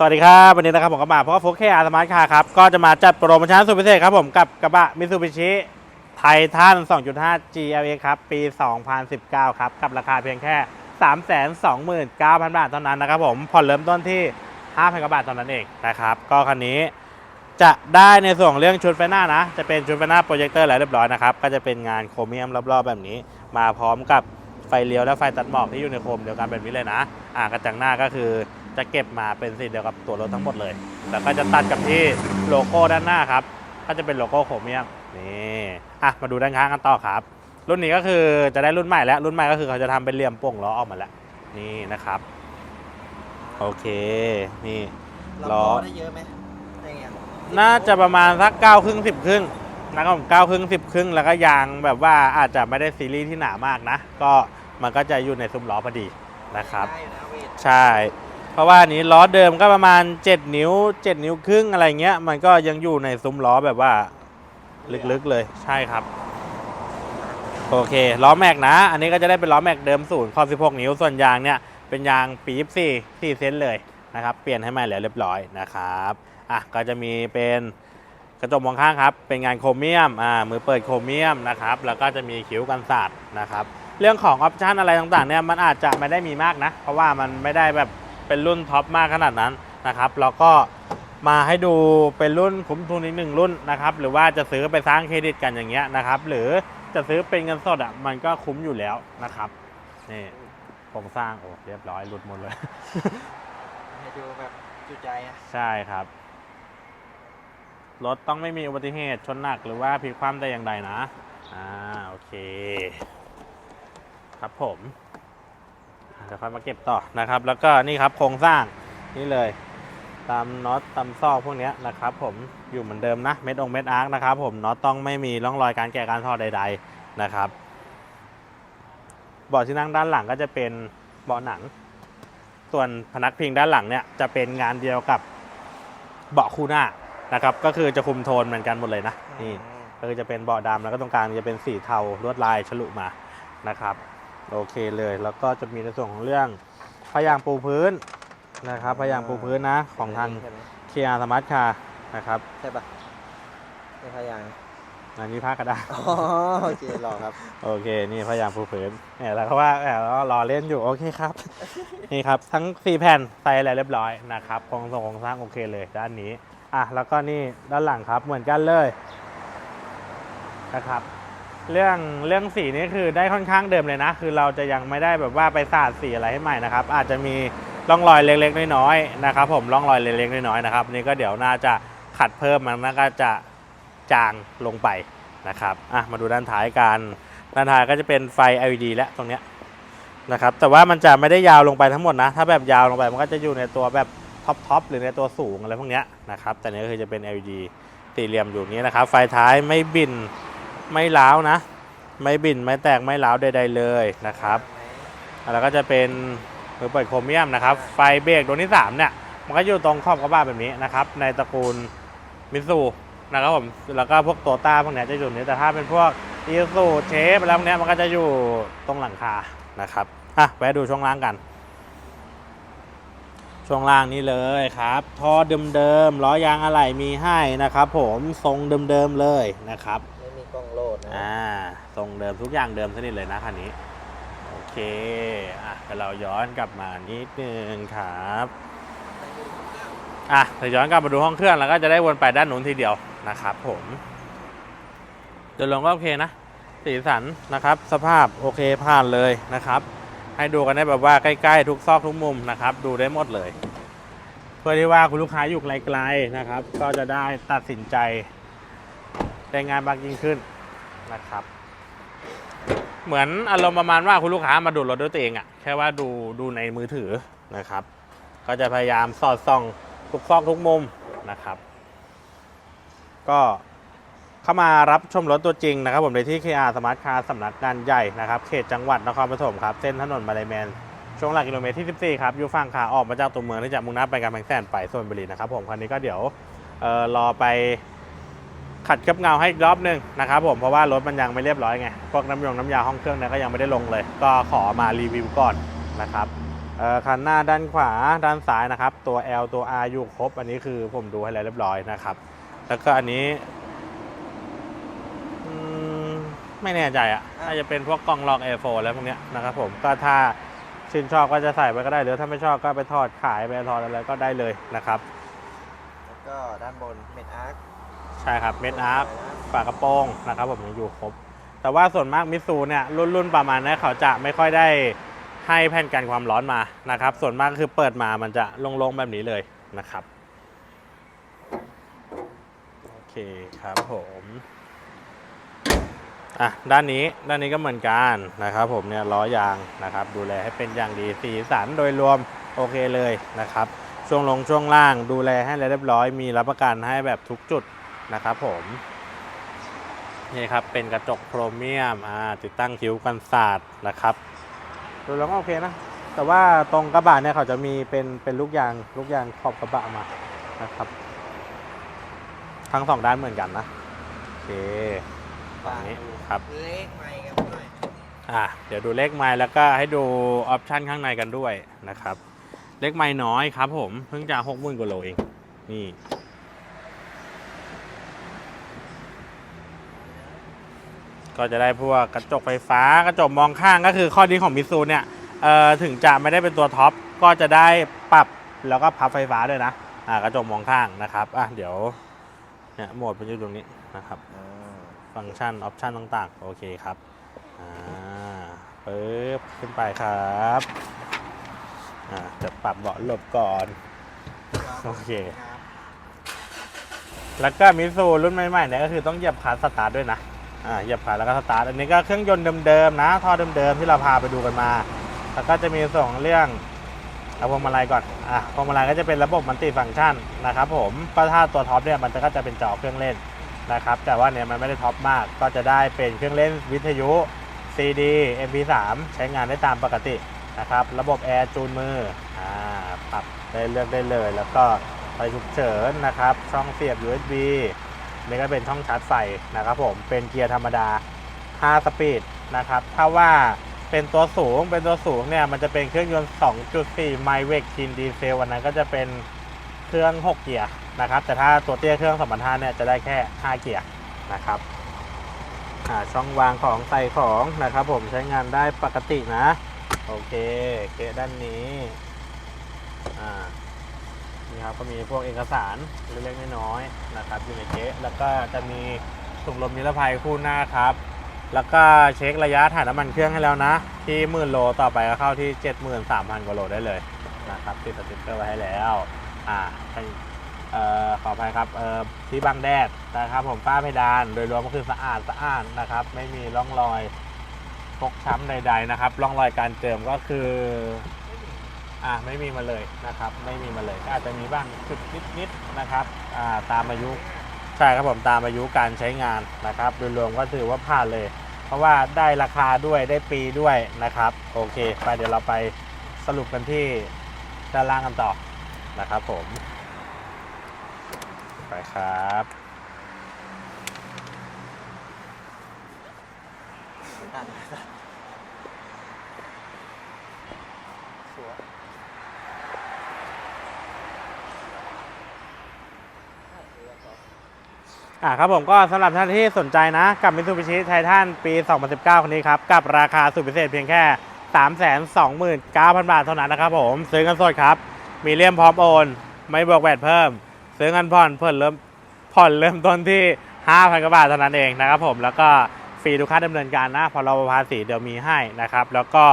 สวัสดีครับ วันนี้นะครับผมก็มาเพราะว่าโฟเคอาร์สมาร์ทคาร์ครับ ก็จะมาจัดโปรโมชั่นสุดพิเศษครับผมกับกระบะมิซูบิชิไททัน 2.5 GLA ครับ ปี 2019 ครับ กับราคาเพียงแค่ 329,000 บาทเท่านั้นนะครับผมผ่อนเริ่มต้นที่ 5,000กว่าบาทเท่านั้นเองนะครับ ก็คันนี้จะได้ในส่วนของเรื่องชุดไฟหน้านะ จะเป็นชุดไฟหน้าโปรเจคเตอร์แล้วเรียบร้อยนะครับ ก็จะเป็นงานโครเมียมรอบๆแบบนี้ มาพร้อมกับไฟเลี้ยวและไฟตัดหมอกที่อยู่ในโคมเดียวกันแบบนี้เลยนะ อ่ากระจังหน้าก็คือ จะเก็บมาเป็นสีเดียวกับตัวรถทั้งหมดเลย แล้วก็จะตัดกับที่โลโก้ด้านหน้าครับ ก็จะเป็นโลโก้โครเมียม นี่อะมาดูด้านข้างกันต่อครับ รุ่นนี้ก็คือจะได้รุ่นใหม่แล้ว รุ่นใหม่ก็คือเขาจะทำเป็นเหลี่ยมโป่งล้อออกมาแล้ว นี่นะครับ โอเค นี่เราล้อล้อได้เยอะไหมได้ไงน่าจะประมาณสักเก้าครึ่งสิบครึ่งนะครับผมเก้าครึ่งสิบครึ่งแล้วก็ยางแบบว่าอาจจะไม่ได้ซีรีส์ที่หนามากนะ ก็มันก็จะอยู่ในซุ้มล้อพอดีนะครับได้อยู่นะเวทใช่เพ ราะว่านนี้ล้อเดิมก็ประมาณ 7 นิ้ว 7 นิ้วครึ่งอะไรเงี้ย มันก็ยังอยู่ในซุ้มล้อแบบว่า ลึกๆเลยใช่ครับ โอเคล้อแม็กนะ อันนี้ก็จะได้เป็นล้อแม็กเดิมศูนย์ข้อ16 นิ้วส่วนยางเนี่ยเป็นยางปี๊บสี่สี่เซนเลยนะครับ เปลี่ยนให้ใหม่แล้วเรียบร้อยนะครับอะก็จะมีเป็นกระจกมองข้างครับ เป็นงานโครเมียมอ่ามือเปิดโครเมียมนะครับ แล้วก็จะมีคิ้วกันสาดนะครับ เรื่องของออปชันอะไรต่างๆเนี่ยมันอาจจะไม่ได้มีมากนะ เพราะว่ามันไม่ได้แบบ เป็นรุ่นท็อปมากขนาดนั้นนะครับแล้วก็มาให้ดูเป็นรุ่นคุ้มทุนอีกหนึ่งรุ่นนะครับหรือว่าจะซื้อไปสร้างเครดิตกันอย่างเงี้ยนะครับหรือจะซื้อเป็นเงินสดอะมันก็คุ้มอยู่แล้วนะครับนี่โครงสร้างโอ้เรียบร้อยหลุดหมดเลย ให้ดูแบบจุใจอะใช่ครับ รถต้องไม่มีอุบัติเหตุชนหนักหรือว่าพลิกคว่ำแต่อย่างใดนะ อ่า โอเค ครับผมอะ เดี๋ยวค่อยมาเก็บต่อนะครับ แล้วก็นี่ครับโครงสร้างนี่เลย ตามน็อตตามซอกพวกนี้นะครับ ผมอยู่เหมือนเดิมนะเม็ดองเม็ดอาร์คนะครับ ผมน็อตต้องไม่มีร่องรอยการแกะการทอดใด ๆนะครับเบาะที่นั่งด้านหลังก็จะเป็นเบาะหนัง ส่วนพนักพิงด้านหลังเนี่ยจะเป็นงานเดียวกับเบาะคู่หน้านะครับ ก็คือจะคุมโทนเหมือนกันหมดเลยนะนี่ก็คือจะเป็นเบาะดำแล้วก็ตรงกลางจะเป็นสีเทาลวดลายฉลุมานะครับ โอเคเลย แล้วก็จะมีในส่วนของเรื่องพยางปูพื้นนะครับพยางปูพื้นนะของทางใช่ไหมเคียร์สมาร์ทคาร์นะครับใช่ปะใช่พยางค์อันนี้ผ้ากระดาษอ๋อโอเครอครับ โอเค นี่พยายามปูพื้นเนี่ยแล้วก็ว่าแอบรอเล่นอยู่โอเคครับ นี่ครับทั้ง 4 แผ่นใส่อะไรเรียบร้อยนะครับโครงทรงโครงสร้างโอเคเลยด้านนี้อะแล้วก็นี่ด้านหลังครับเหมือนกันเลยนะครับ เรื่องเรื่องสีนี่คือได้ค่อนข้างเดิมเลยนะ คือเราจะยังไม่ได้แบบว่าไปสาดสีอะไรให้ใหม่นะครับ อาจจะมีร่องรอยเล็กๆน้อยๆนะครับ ผมร่องรอยเล็กๆน้อยๆนะครับนี่ก็เดี๋ยวน่าจะขัดเพิ่มมันน่าจะจางลงไปนะครับอะมาดูด้านท้ายกันด้านท้ายก็จะเป็นไฟ LED และตรงเนี้ยนะครับแต่ว่ามันจะไม่ได้ยาวลงไปทั้งหมดนะ ถ้าแบบยาวลงไปมันก็จะอยู่ในตัวแบบท็อปทอปหรือในตัวสูงอะไรพวกเนี้ยนะครับแต่นี้ก็คือจะเป็น LED สี่เหลี่ยมอยู่นี้นะครับ ไฟท้ายไม่บิน ไม่ล้าวนะ ไม่บินไม่แตกไม่ล้าวใด ๆ เลยนะครับแล้วก็จะเป็นมือเปิดโครเมียมนะครับ ไฟเบรกดวงที่3เนี่ยมันก็อยู่ตรงขอบกระบะแบบนี้นะครับ ในตระกูลมิซูนะครับผมแล้วก็พวกโตต้าพวกเนี้ยจะอยู่นี้แต่ถ้าเป็นพวกอีซูเชฟแล้วพวกเนี้ยมันก็จะอยู่ตรงหลังคานะครับอะแวะดูช่วงล่างกัน ช่วงล่างนี้เลยครับท่อเดิมๆล้อยางอะไหล่มีให้นะครับ ผมทรงเดิมๆเลยนะครับ กล้องโลดนะอ่าทรงเดิมทุกอย่างเดิมสนิทเลยนะคันนี้โอเคอะเดี๋ยวเราย้อนกลับมานิดนึงครับอะเดี๋ยวย้อนกลับมาดูห้องเครื่องแล้วก็จะได้วนไปด้านนู้นทีเดียวนะครับผมโดยรวมก็โอเคนะสีสันนะครับ สภาพโอเคผ่านเลยนะครับ ให้ดูกันได้แบบว่าใกล้ๆ ทุกซอกทุกมุมนะครับ ดูได้หมดเลย เพื่อที่ว่าคุณลูกค้าอยู่ไกลๆนะครับ ก็จะได้ตัดสินใจ ได้งานมากยิ่งขึ้นนะครับ เหมือนอารมณ์ประมาณว่าคุณลูกค้ามาดูรถด้วยตัวเองอะแค่ว่าดูดูในมือถือนะครับ ก็จะพยายามสอดส่องทุกซอกทุกมุมนะครับ ก็เข้ามารับชมรถตัวจริงนะครับ ผมในที่ KR Smart Car สำนักงานใหญ่นะครับเขตจังหวัดนครปฐมครับ เส้นถนนมาลายแมนช่วงหลักกิโลเมตรที่ 14 ครับอยู่ฝั่งขาออกมาจากตัวเมืองที่จะมุ่งหน้าไปกำแพงแสนไปส่วนบุรีนะครับผมคันนี้ก็เดี๋ยวออรอไป ขัดเคลือบเงาให้อีกรอบหนึ่งนะครับผมเพราะว่ารถมันยังไม่เรียบร้อยไงพวกน้ำยงน้ำยาห้องเครื่องเนี่ยก็ยังไม่ได้ลงเลย ก็ขอมารีวิวก่อนนะครับคันหน้าด้านขวาด้านซ้ายนะครับ ตัว L ตัว R อยู่ครบ อันนี้คือผมดูให้แล้วเรียบร้อยนะครับ แล้วก็อันนี้ไม่แน่ใจอะน่าจะเป็นพวกกล้องล็อก Air 4แล้วพวกเนี้ยนะครับผมก็ถ้าชื่นชอบก็จะใส่ไปก็ได้ หรือถ้าไม่ชอบก็ไปทอดขายไปทอดอะไรก็ได้เลยนะครับ แล้วก็ด้านบนเม็ดอาร์ค ใช่ครับเม็ดอาร์คฝากระโปรงนะครับผมยังอยู่ครบ แต่ว่าส่วนมากมิตซูเนี่ยรุ่นรุ่นประมาณนี้เขาจะไม่ค่อยได้ให้แผ่นกันความร้อนมานะครับ ส่วนมากคือเปิดมามันจะโล่งๆแบบนี้เลยนะครับโอเคครับผมอะด้านนี้ด้านนี้ก็เหมือนกันนะครับ ผมเนี่ยล้อยางนะครับ ดูแลให้เป็นอย่างดีสีสันโดยรวมโอเคเลยนะครับ ช่วงลงช่วงล่างดูแลให้เรียบร้อยมีรับประกันให้แบบทุกจุด นะครับผมนี่ครับเป็นกระจกโครเมียมอ่าติดตั้งคิ้วกันศาสตร์นะครับดูแล้วก็โอเคนะ แต่ว่าตรงกระบะเนี่ยเขาจะมีเป็นเป็นลูกยางลูกยางขอบกระบะมานะครับ ทั้งสองด้านเหมือนกันนะโอเคตรงนี้ครับเลขใหม่กันหน่อยอะเดี๋ยวดูเลขไม้แล้วก็ให้ดูออปชันข้างในกันด้วยนะครับ เลขไม้น้อยครับผมเพิ่งจะหกหมื่นกว่าโลเองนี่ ก็จะได้พวกกระจกไฟฟ้ากระจกมองข้างก็คือข้อดีของมิซูเนี่ยถึงจะไม่ได้เป็นตัวท็อปก็จะได้ปรับแล้วก็พับไฟฟ้าด้วยนะกระจกมองข้างนะครับอะเดี๋ยวเนี่ยโหมดมันอยู่ตรงนี้นะครับฟังก์ชันออปชันต่างๆ โอเคครับอ่าปึ๊บขึ้นไปครับอ่าจะปรับเบาะหลบก่อน โอเค แล้วก็มิซูรุ่นใหม่ๆเนี่ยก็คือต้องเหยียบคลัตช์สตาร์ทด้วยนะ อ่าเหยียบคลัตช์แล้วก็สตาร์ทอันนี้ก็เครื่องยนต์เดิมๆนะท่อเดิมๆที่เราพาไปดูกันมา แล้วก็จะมีส่วนของเรื่องเอาพวงมาลัยก่อนอะพวงมาลัยก็จะเป็นระบบมัลติฟังก์ชันนะครับ ผมก็ถ้าตัวท็อปเนี่ยมันก็จะเป็นจอเครื่องเล่นนะครับ แต่ว่าเนี่ยมันไม่ได้ท็อปมาก ก็จะได้เป็นเครื่องเล่นวิทยุ CD MP3 ใช้งานได้ตามปกตินะครับ ระบบแอร์จูนมืออ่าปรับได้เลือกได้เลย แล้วก็ไฟฉุกเฉินนะครับ ช่องเสียบ USB นี่ก็เป็นช่องชาร์จไฟนะครับผมเป็นเกียร์ธรรมดา 5 สปีดนะครับถ้าว่าเป็นตัวสูงเป็นตัวสูงเนี่ยมันจะเป็นเครื่องยนต์ 2.4 ไมล์เวกคินดีเซลวันนั้นก็จะเป็นเครื่อง 6 เกียร์นะครับ แต่ถ้าตัวเตี้ยเครื่อง2,500เนี่ยจะได้แค่ 5 เกียร์นะครับช่องวางของใส่ของนะครับ ผมใช้งานได้ปกตินะ โอเค เกะด้านนี้อ่า นี่ครับก็มีพวกเอกสารเล็กๆน้อยๆนะครับอยู่ในเกะแล้วก็จะมีถุงลมนิรภัยคู่หน้าครับ แล้วก็เช็คระยะถ่ายน้ำมันเครื่องให้แล้วนะ ที่หมื่นโลต่อไปก็เข้าที่ 73,000กว่าโลได้เลยนะครับติดสติ๊กเกอร์ไว้ให้แล้วอ่าเอ่อขออภัยครับเอ่อที่บังแดดนะครับผมฝ้าเพดานโดยรวมก็คือสะอาดสะอาดนะครับ ไม่มีร่องรอยฟกช้ำใด ๆ นะครับร่องรอยการเจิมก็คือ อ่าไม่มีมาเลยนะครับ ไม่มีมาเลยก็อาจจะมีบ้างจุดนิดๆนะครับอ่าตามอายุใช่ครับผมตามอายุการใช้งานนะครับโดยรวมก็ถือว่าผ่านเลย เพราะว่าได้ราคาด้วยได้ปีด้วยนะครับ โอเคไปเดี๋ยวเราไปสรุปกันที่ด้านล่างกันต่อนะครับผม ไปครับตัด อ่าครับผมก็สำหรับท่านที่สนใจนะ กับ Mitsubishi Titan ปี 2019คนนี้ครับ กับราคาสุดพิเศษเพียงแค่ 329,000 บาทเท่านั้นนะครับผม ซื้อเงินสดครับ มีเลี่ยมพร้อมโอน ไม่บวกแวดเพิ่ม ซื้อเงินผ่อนเพิ่นเริ่มผ่อนเริ่มต้นที่ 5,000กว่าบาทเท่านั้นเองนะครับผมแล้วก็ฟรีทุกค่าดำเนินการนะพอเราภาษีเดี๋ยวมีให้นะครับแล้วก็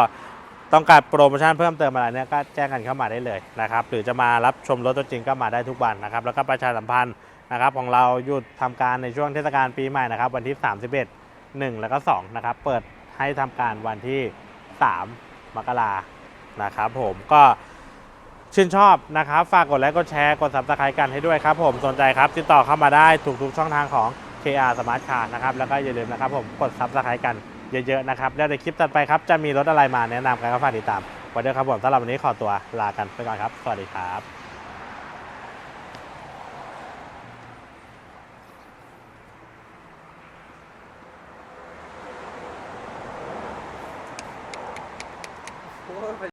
ต้องการโปรโมชั่นเพิ่มเติมอะไรเนี่ยก็แจ้งกันเข้ามาได้เลยนะครับหรือจะมารับชมรถตัวจริงก็มาได้ทุกวันนะครับแล้วก็ประชาสัมพันธ์ นะครับของเราหยุดทำการในช่วงเทศกาลปีใหม่นะครับ วันที่ 31 1 แล้วก็2นะครับเปิดให้ทำการวันที่ 3 มกรานะครับผมก็ชื่นชอบนะครับ ฝากกดไลค์กดแชร์กด subscribe กันให้ด้วยครับผมสนใจครับ ติดต่อเข้ามาได้ทุกๆช่องทางของ KR Smart Car นะครับแล้วก็อย่าลืมนะครับผมกด subscribe กันเยอะๆนะครับ แล้วในคลิปถัดไปครับ จะมีรถอะไรมาแนะนำกันก็ฝากติดตามไว้ด้วยครับผมสำหรับวันนี้ขอตัวลากันไปก่อนครับ สวัสดีครับ